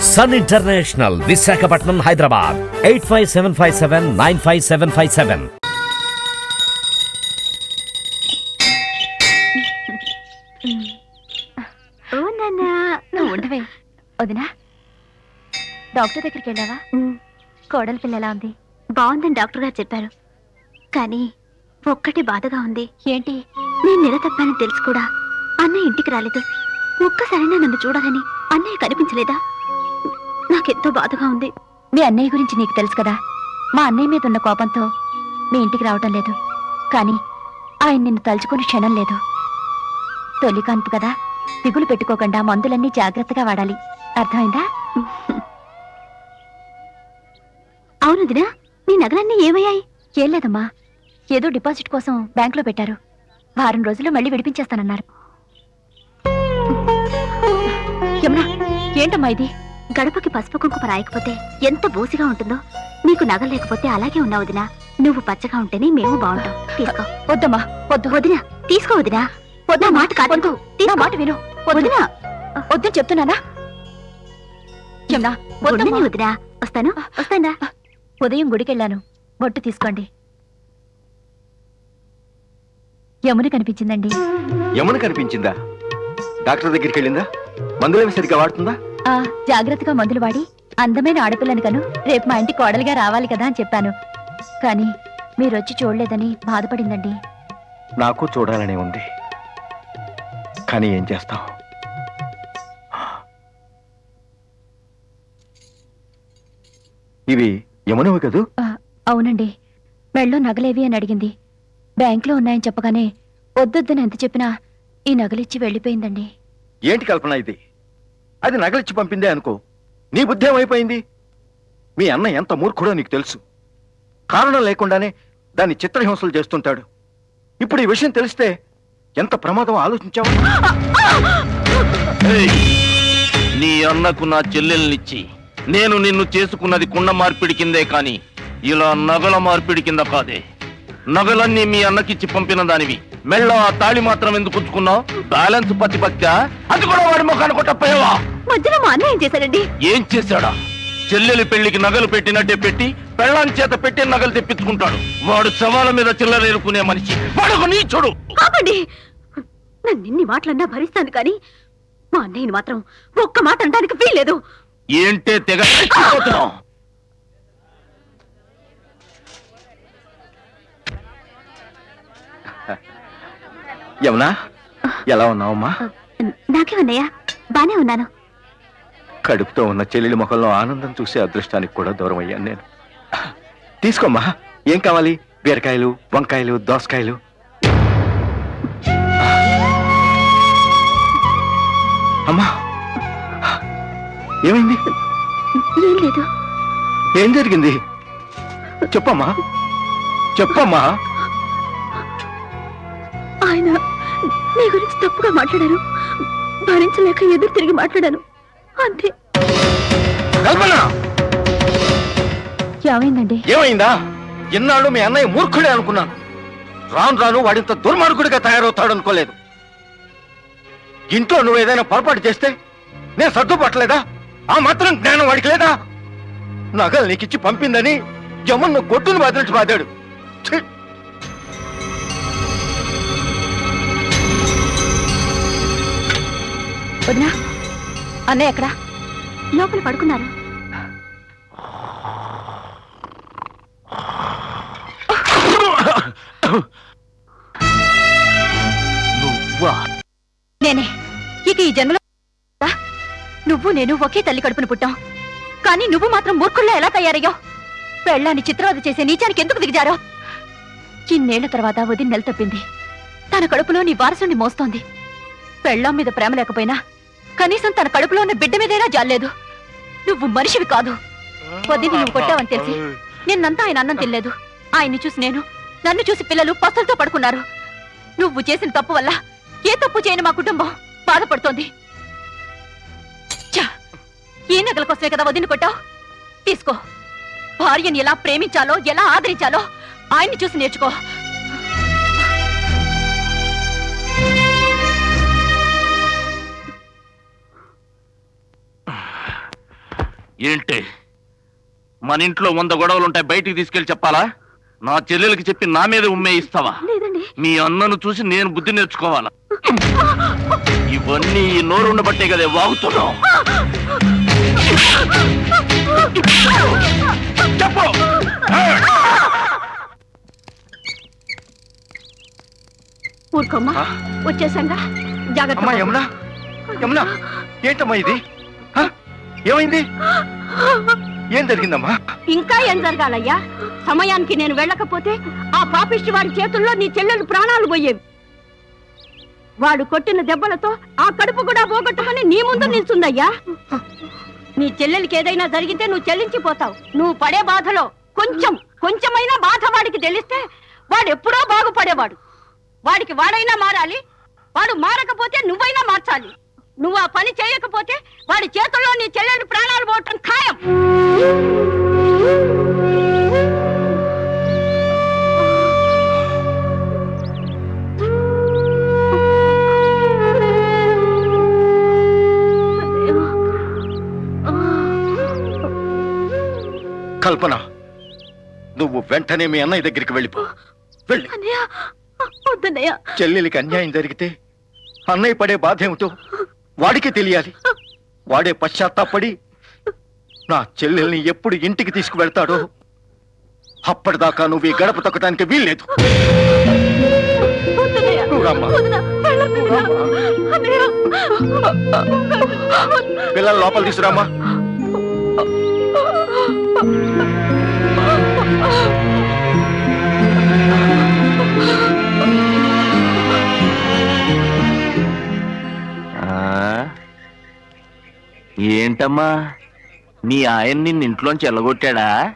Sun International Visakhapatnam Hyderabad eight five seven five seven nine five seven five seven ఓ నాన్న. నువ్వు ఉండవే వదినా. Doctor దగ్గరికి వెళ్ళావా? కోడలి పిల్ల ఎలా ఉంది? బాగుందని డాక్టర్ గారు చెప్పారు. కానీ ఒక్కటి బాధగా ఉంది. ఏంటి? నేను నెల తప్పానని తెలుసు కూడా. అన్నయ్య ఇంటికి రాలేదు. ఒక్కసారైనా నన్ను చూడాలని అన్నయ్య కనిపించలేదా? నాకెంతో బాధగా ఉంది. మీ అన్నయ్య గురించి నీకు తెలుసు కదా. మా అన్నయ్య మీద ఉన్న కోపంతో మీ ఇంటికి రావటం లేదు. కానీ ఆయన నిన్ను తలుచుకుని క్షణం లేదు. తొలి కాన్పు కదా. దిగులు పెట్టుకోకుండా మందులన్నీ జాగ్రత్తగా వాడాలి. అర్థమైందా? అవును దినా నీ నగలన్నీ ఏమయ్యాయి? ఏం లేదమ్మా. ఏదో డిపాజిట్ కోసం బ్యాంకులో పెట్టారు. వారం రోజుల్లో మళ్ళీ విడిపించేస్తానన్నారు. యమునా ఏంటమ్మా ఇది? గడపకి పసుపు కుంకుమ రాయకపోతే ఎంత బోసిగా ఉంటుందో? నీకు నగలు లేకపోతే అలాగే ఉన్నావు వదినా. నువ్వు పచ్చగా ఉంటేనే మేము బాగుంటాం. తీసుకో. వద్దమ్మా వద్దు. వదినా తీసుకో వదినా. వద్దా మాట కాదు. నా మాట విను. వదినా. వద్దని చెప్తున్నానా? యమునా వద్దని వదినా. వస్తాను? వస్తానా ఉదయం గుడికెళ్ళాను. బొట్టు తీసుకోండి. యమున కనిపించిందండి. యమున కనిపించిందా? డాక్టర్ దగ్గరికి వెళ్ళిందా? మందులేమి సరిగ్గా వాడుతుందా? ఆ జాగ్రత్తగా మందులు వాడి. అందమైన ఆడపిల్లని కను. రేపు మా ఇంటి కోడలిగా రావాలి కదా అని చెప్పాను. కానీ మీరొచ్చి చూడలేదని బాధపడిందండి. నాకు చూడాలనే ఉంది. కానీ ఏం చేస్తాం? ఇవి యమునవి కదూ? ఆ, అవునండి. మెళ్ళో నగలేవి అని అడిగింది. బ్యాంకులో ఉన్నాయని చెప్పగానే వద్దొద్దని ఎంత చెప్పినా ఈ నగలిచ్చి వెళ్ళిపోయిందండి. ఏంటి కల్పన ఇది? అది నగలిచ్చి పంపిందే అనుకో. నీ బుద్ధి ఏమైపోయింది? మీ అన్న ఎంత మూర్ఖుడో నీకు తెలుసు. కారణం లేకుండానే దాన్ని చిత్రహింసలు చేస్తుంటాడు. ఇప్పుడు ఈ విషయం తెలిస్తే ఎంత ప్రమాదం ఆలోచించావు? నీ అన్నకు నా చెల్లెల్నిచ్చి నేను నిన్ను చేసుకున్నది కుండ మార్పిడి కిందే కానీ ఇలా నగల మార్పిడి కింద కాదే. నగలన్నీ మీ అన్నకిచ్చి పంపిన దానివి. మెళ్ళ ఆ తాళి మాత్రం ఎందుకు ఉంచుకున్నావు బ్యాలెన్స్ పతిపత్య అది కూడా వాడి ముఖాన్ని కొట్టపోయావా? మధ్యలో మా అన్నయ్య ఏం చేశాడండి? ఏం చేశాడా? చెల్లెలి పెళ్ళికి నగలు పెట్టినట్టే పెట్టి పెళ్ళాం చేత పెట్టి నగలు తెప్పించుకుంటాడు. వాడు శవాల మీద చిల్లరేరుకునే మనిషి. వాడు నీచుడు. కాకండి. నన్ను ఎన్ని మాటలన్నా భరిస్తాను కానీ మా అన్నయ్యని మాత్రం ఒక్క మాట అనడానికి వీల్లేదు. ఏంటే తెగ? యమునా ఎలా ఉన్నావమ్మా? నాకేమన్నయ్యా బానే ఉన్నాను. కడుపుతో ఉన్న చెల్లెలి ముఖంలో ఆనందం చూసే అదృష్టానికి కూడా దూరం అయ్యాను నేను. తీసుకోమ్మా ఏం కావాలి? బీరకాయలు వంకాయలు దోసకాయలు. అమ్మా ఏమైంది? ఏం లేదు. ఏం జరిగింది? చెప్పమ్మా చెప్పమ్మా. ఆయన నీ గురించి తప్పుగా మాట్లాడారు భరించలేక ఎదురు తిరిగి మాట్లాడాను. అంతే. ఏమైందండి? ఏమైందా? ఇన్నాళ్ళు మీ అన్నయ్య మూర్ఖుడే అనుకున్నాను. రాను రాను వాడింత దుర్మార్గుడిగా తయారవుతాడు అనుకోలేదు ఇంట్లో నువ్వు ఏదైనా పొరపాటు చేస్తే నేను సర్దుపట్టలేదా ఆ మాత్రం జ్ఞానం వాడికి లేదా? నగలు నీకిచ్చి పంపిందని జమన్ను గొడ్డును బాధించి బాదాడు. వదినా అన్నయ్య ఎక్కడా? లోపల పడుకున్నారు. నువ్వా? నేనే. ఇక ఈ జన్మలో నువ్వు నేను ఒకే తల్లి కడుపున పుట్టాం. కానీ నువ్వు మాత్రం మూర్ఖుల్లో ఎలా తయారయ్యావు? పెళ్ళాన్ని చిత్రవద చేసే నీచానికి ఎందుకు దిగజారో? ఇన్నేళ్ళ తర్వాత వదిన నెల తప్పింది. తన కడుపులో నీ వారసుని మోస్తోంది. పెళ్ళాం మీద ప్రేమ లేకపోయినా కనీసం తన కడుపులో ఉన్న బిడ్డ మీదైనా జాలేదు నువ్వు మనిషివి కాదు. పొద్దున్న నువ్వు కొట్టావని తెలిసి నిన్నంతా ఆయన అన్నం తినలేదు. ఆయన్ని చూసి నేను నన్ను చూసి పిల్లలు పసలతో పడుకున్నారు. నువ్వు చేసిన తప్పు వల్ల ఏ తప్పు చేయని మా కుటుంబం బాధపడుతోంది. ఛ! ఈ నగల కోసమే కదా వదిన కొట్టావు? తీసుకో. భార్యని ఎలా ప్రేమించాలో ఎలా ఆదరించాలో ఆయన్ని చూసి నేర్చుకో. ఏంటి? మన ఇంట్లో వంద గొడవలు ఉంటాయి బయటికి తీసుకెళ్ళి చెప్పాలా? నా చెల్లెలకి చెప్పి నా మీద ఉమ్మే ఇస్తావా? మీ అన్నను చూసి నేను బుద్ధి నేర్చుకోవాలా? ఇవన్నీ ఈ నోరు ఉండబట్టే కదే వాగుతున్నావు. చెప్పు! ఊరుకోమ్మా? వచ్చేసంగా. జాగ్రత్త అమ్మా యమునా. యమునా ఏంటమ్మా ఇది? ఏమైంది? ఏం జరిగిందమ్మా? ఇంకా ఏం జరగాలయ్యా? సమయానికి నేను వెళ్ళకపోతే ఆ పాపిష్టి వాడి చేతుల్లో నీ చెల్లెలు ప్రాణాలు పోయేవి. వాడు కొట్టిన దెబ్బలతో ఆ కడుపు కూడా పోగొట్టుకుని నీ ముందు నిల్చుందయ్యా. నీ చెల్లెలికి ఏదైనా జరిగితే నువ్వు చెల్లించిపోతావు. నువ్వు పడే బాధలో కొంచెం కొంచెమైనా బాధ వాడికి తెలిస్తే వాడు ఎప్పుడో బాగుపడేవాడు. వాడికి వాడైనా మారాలి వాడు మారకపోతే నువ్వైనా మార్చాలి. నువ్వు ఆ పని చేయకపోతే వాడి చేతుల్లో నీ చెల్లెలు ప్రాణాలు పోవటం ఖాయం. కల్పన నువ్వు వెంటనే మీ అన్నయ్య దగ్గరికి వెళ్ళిపో. వెళ్ళి. చెల్లెలికి అన్యాయం జరిగితే అన్నయ్య పడే బాధ ఏమిటో వాడికి తెలియాలి. వాడే పశ్చాత్తాపడి నా చెల్లెల్ని ఎప్పుడు ఇంటికి తీసుకువెళ్తాడో అప్పటిదాకా నువ్వు ఈ గడప తొక్కడానికి వీల్లేదు. పిల్లల లోపల తీసుకురామ్మా. ఏంటమ్మా? మీ ఆయన నిన్ను ఇంట్లోంచి ఎల్లగొట్టాడా?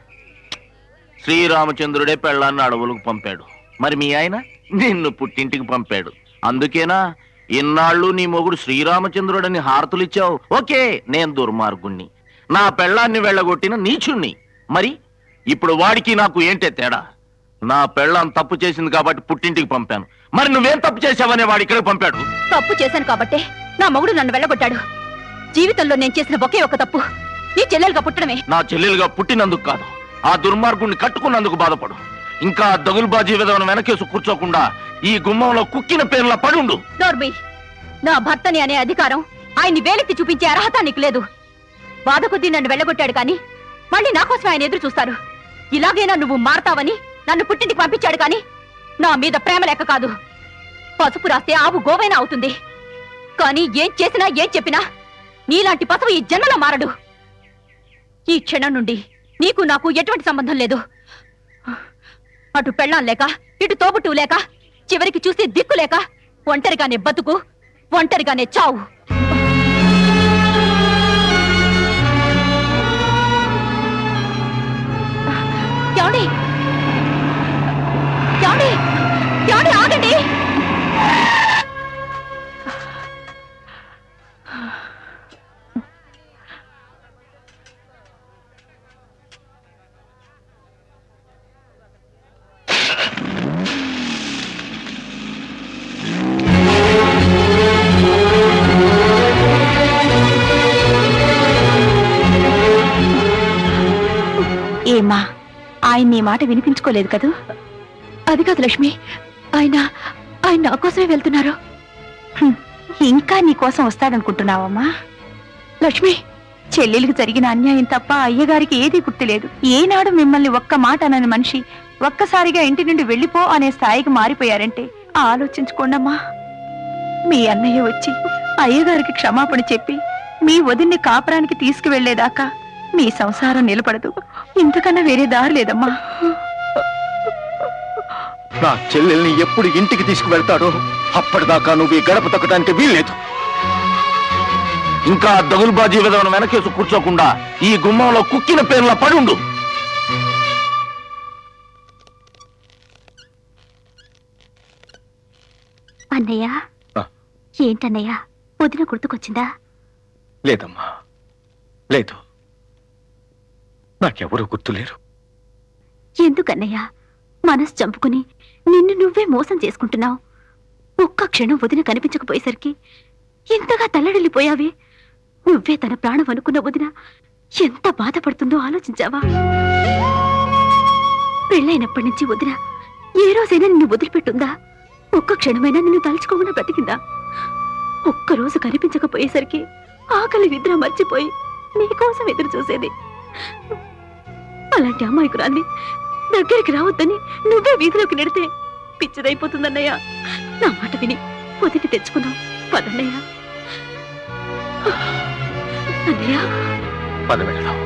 శ్రీరామచంద్రుడే పెళ్ళాన్ని అడవులకు పంపాడు. మరి మీ ఆయన నిన్ను పుట్టింటికి పంపాడు. అందుకేనా ఇన్నాళ్ళు నీ మొగుడు శ్రీరామచంద్రుడని హారతులిచ్చావు. ఓకే నేను దుర్మార్గుణ్ణి. నా పెళ్ళాన్ని వెళ్ళగొట్టిన నీచుణ్ణి. మరి ఇప్పుడు వాడికి నాకు ఏంటే తేడా? నా పెళ్ళాం తప్పు చేసింది కాబట్టి పుట్టింటికి పంపాను. మరి నువ్వేం తప్పు చేసావనే వాడు ఇక్కడికి పంపాడు. తప్పు చేశాను కాబట్టే నా మొగుడు నన్ను వెళ్ళగొట్టాడు. జీవితంలో నేను చేసిన ఒకే ఒక తప్పు. నీ చెల్లెలుగా పుట్టడమే. నా చెల్లెలుగా పుట్టినందుకు కాదు. ఆ దుర్మార్గుణ్ణి కట్టుకున్నందుకు బాధపడు. ఇంకా ఆ దగులుబాజీ విధవను వెనకేసి కూర్చోకుండా ఈ గుమ్మంలో కుక్కిన పేర్ల పడుండు నోర్మి నా భర్తని అనే అధికారం ఆయన్ని వేలెత్తి చూపించే అర్హత నీకు లేదు. బాధ కొద్దీ నన్ను వెళ్ళగొట్టాడు కానీ మళ్ళీ నా కోసమే ఆయన ఎదురు చూస్తారు. ఇలాగైనా నువ్వు మారతావని నన్ను పుట్టింటికి పంపించాడు కానీ నా మీద ప్రేమ లేక కాదు. పసుపు రాస్తే ఆవు గోవైనా అవుతుంది. కానీ ఏం చేసినా ఏం చెప్పినా నీలాంటి పసవు ఈ జన్మలో మారడు. ఈ క్షణం నుండి నీకు నాకు ఎటువంటి సంబంధం లేదు. అటు పెళ్ళాం లేక ఇటు తోబుట్టు లేక చివరికి చూసి దిక్కు లేక ఒంటరిగానే బతుకు ఒంటరిగానే చావు. ఆయన నీ మాట వినిపించుకోలేదు కదూ? అది కాదు లక్ష్మి ఆయన ఆయన నా కోసమే వెళ్తున్నారు. హ్మ్, ఇంకా నీ కోసం వస్తాడనుకుంటున్నావమ్మా. లక్ష్మి చెల్లెలికి జరిగిన అన్యాయం తప్ప అయ్యగారికి ఏదీ గుర్తులేదు. ఏనాడు మిమ్మల్ని ఒక్క మాట అనని మనిషి ఒక్కసారిగా ఇంటి నుండి వెళ్ళిపో అనే స్థాయికి మారిపోయారంటే ఆలోచించుకోండమ్మా. మీ అన్నయ్య వచ్చి అయ్యగారికి క్షమాపణ చెప్పి మీ వదిన్ని కాపురానికి తీసుకువెళ్ళేదాకా మీ సంసారం నిలబడదు. ఇంతకన్నా వేరే దారి లేదమ్మా. నా చెల్లెల్ని ఎప్పుడు ఇంటికి తీసుకువెళ్తాడో అప్పటిదాకా నువ్వు ఈ గడప తొక్కడానికి వీల్లేదు. ఇంకా దగులుబాజీ విధవను వెనకేసి కూర్చోకుండా ఈ గుమ్మంలో కుక్కిన పేర్ల పడుండు అన్నయ్య ఆ. ఏంటన్నయ్య? వదిన గుర్తుకొచ్చిందా? లేదమ్మా. లేదు. నాకెవరూ గుర్తులేరు. ఎందుకన్నయ్యా? మనసు చంపుకుని నిన్ను నువ్వే మోసం చేసుకుంటున్నావు. ఒక్క క్షణం వదిన కనిపించకపోయేసరికి ఇంతగా తల్లడిల్లిపోయావే. నువ్వే తన ప్రాణం అనుకున్న వదిన ఎంత బాధపడుతుందో ఆలోచించావా? పెళ్ళైనప్పటి నుంచి వదిన ఏ రోజైనా నిన్ను వదిలిపెట్టుందా? ఒక్క క్షణమైనా నిన్ను తలుచుకోకుండా బ్రతికిందా? ఒక్క రోజు కనిపించకపోయేసరికి ఆకలి నిద్ర మర్చిపోయి నీకోసం ఎదురు చూసేది అలాంటి అమ్మాయికురాల్ని దగ్గరికి రావద్దని నువ్వే వీధిలోకి నెడితే పిచ్చిదైపోతుందన్నయ్య నా మాట విని వదిలి తెచ్చుకుందాం పదన్నయ్య అన్నయ్య పద వెళ్దాం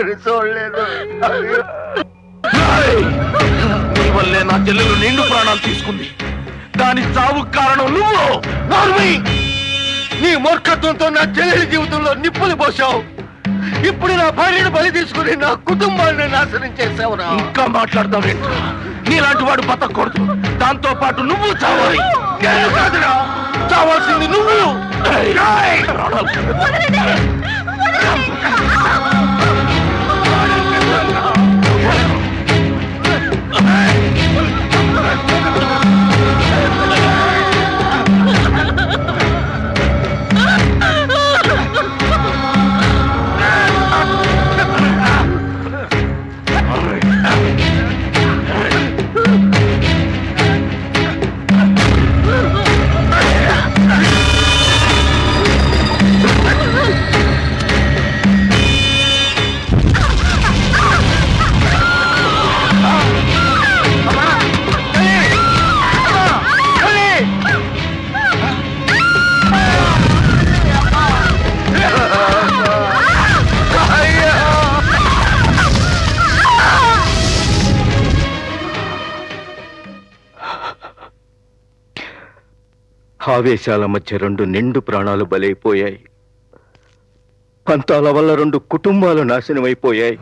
నేను చూడలేదు! నీ వల్లే నా చెల్లెలు నిండు ప్రాణాలు తీసుకుంది. దాని చావు కారణం నువ్వు. నార్మి! నీ మూర్ఖత్వంతో నా చెల్లెలి జీవితంలో నిప్పులు పోసావు ఇప్పుడు నా భార్యను బలి తీసుకుని నా కుటుంబాన్ని నాశనం చేసావురా ఇంకా మాట్లాడతావేంట్రా నీలాంటి వాడు బతకూడదు దాంతో పాటు నువ్వు చావాలి. చావాల్సింది నువ్వు. ఆవేశాల మధ్య రెండు నిండు ప్రాణాలు బలైపోయాయి. పంతాల వల్ల రెండు కుటుంబాలు నాశనమైపోయాయి.